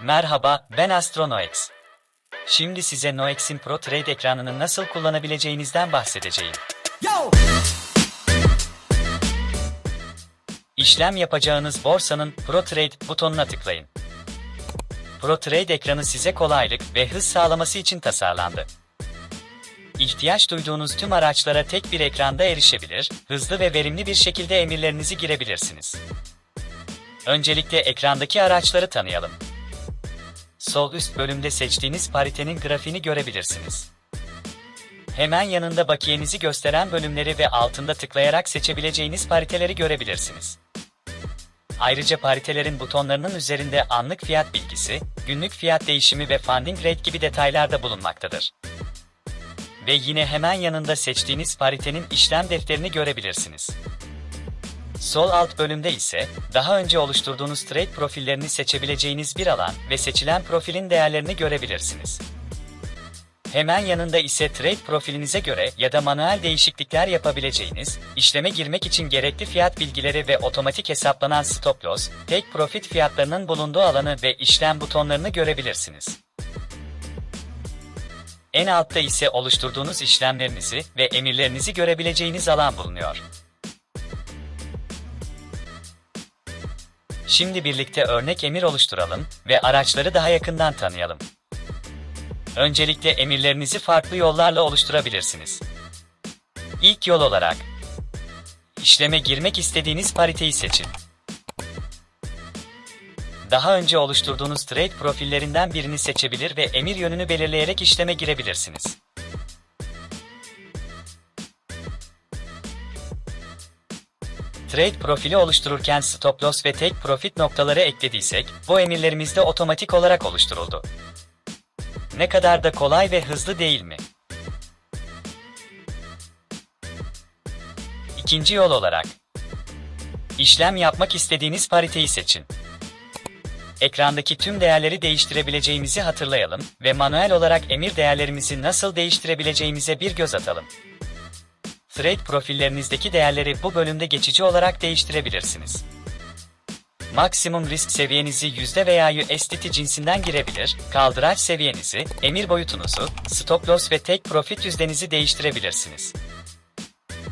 Merhaba, ben AstroNoex. Şimdi size Noex'in Pro Trade ekranını nasıl kullanabileceğinizden bahsedeceğim. Yo! İşlem yapacağınız borsanın Pro Trade butonuna tıklayın. Pro Trade ekranı size kolaylık ve hız sağlaması için tasarlandı. İhtiyaç duyduğunuz tüm araçlara tek bir ekranda erişebilir, hızlı ve verimli bir şekilde emirlerinizi girebilirsiniz. Öncelikle ekrandaki araçları tanıyalım. Sol üst bölümde seçtiğiniz paritenin grafiğini görebilirsiniz. Hemen yanında bakiyenizi gösteren bölümleri ve altında tıklayarak seçebileceğiniz pariteleri görebilirsiniz. Ayrıca paritelerin butonlarının üzerinde anlık fiyat bilgisi, günlük fiyat değişimi ve funding rate gibi detaylar da bulunmaktadır. Ve yine hemen yanında seçtiğiniz paritenin işlem defterini görebilirsiniz. Sol alt bölümde ise, daha önce oluşturduğunuz trade profillerini seçebileceğiniz bir alan ve seçilen profilin değerlerini görebilirsiniz. Hemen yanında ise trade profilinize göre ya da manuel değişiklikler yapabileceğiniz, işleme girmek için gerekli fiyat bilgileri ve otomatik hesaplanan stop loss, take profit fiyatlarının bulunduğu alanı ve işlem butonlarını görebilirsiniz. En altta ise oluşturduğunuz işlemlerinizi ve emirlerinizi görebileceğiniz alan bulunuyor. Şimdi birlikte örnek emir oluşturalım ve araçları daha yakından tanıyalım. Öncelikle emirlerinizi farklı yollarla oluşturabilirsiniz. İlk yol olarak işleme girmek istediğiniz pariteyi seçin. Daha önce oluşturduğunuz trade profillerinden birini seçebilir ve emir yönünü belirleyerek işleme girebilirsiniz. Trade profili oluştururken stop loss ve take profit noktaları eklediysek, bu emirlerimiz de otomatik olarak oluşturuldu. Ne kadar da kolay ve hızlı değil mi? İkinci yol olarak işlem yapmak istediğiniz pariteyi seçin. Ekrandaki tüm değerleri değiştirebileceğimizi hatırlayalım ve manuel olarak emir değerlerimizi nasıl değiştirebileceğimize bir göz atalım. Trade profillerinizdeki değerleri bu bölümde geçici olarak değiştirebilirsiniz. Maksimum risk seviyenizi yüzde veya USDT cinsinden girebilir, kaldıraç seviyenizi, emir boyutunuzu, stop loss ve take profit yüzdenizi değiştirebilirsiniz.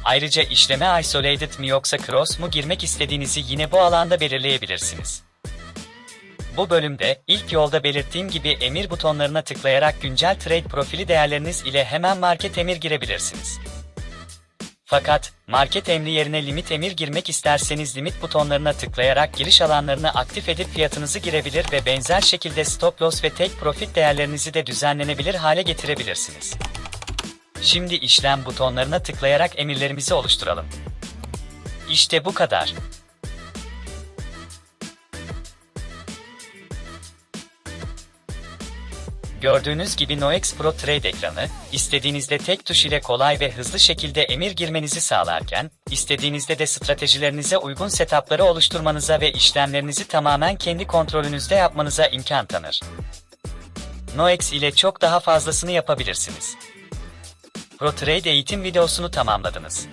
Ayrıca işleme isolated mi yoksa cross mu girmek istediğinizi yine bu alanda belirleyebilirsiniz. Bu bölümde, ilk yolda belirttiğim gibi emir butonlarına tıklayarak güncel trade profili değerleriniz ile hemen market emir girebilirsiniz. Fakat, market emri yerine limit emir girmek isterseniz limit butonlarına tıklayarak giriş alanlarını aktif edip fiyatınızı girebilir ve benzer şekilde stop loss ve take profit değerlerinizi de düzenlenebilir hale getirebilirsiniz. Şimdi işlem butonlarına tıklayarak emirlerimizi oluşturalım. İşte bu kadar. Gördüğünüz gibi Noex Pro Trade ekranı, istediğinizde tek tuş ile kolay ve hızlı şekilde emir girmenizi sağlarken, istediğinizde de stratejilerinize uygun setupları oluşturmanıza ve işlemlerinizi tamamen kendi kontrolünüzde yapmanıza imkan tanır. Noex ile çok daha fazlasını yapabilirsiniz. Pro Trade eğitim videosunu tamamladınız.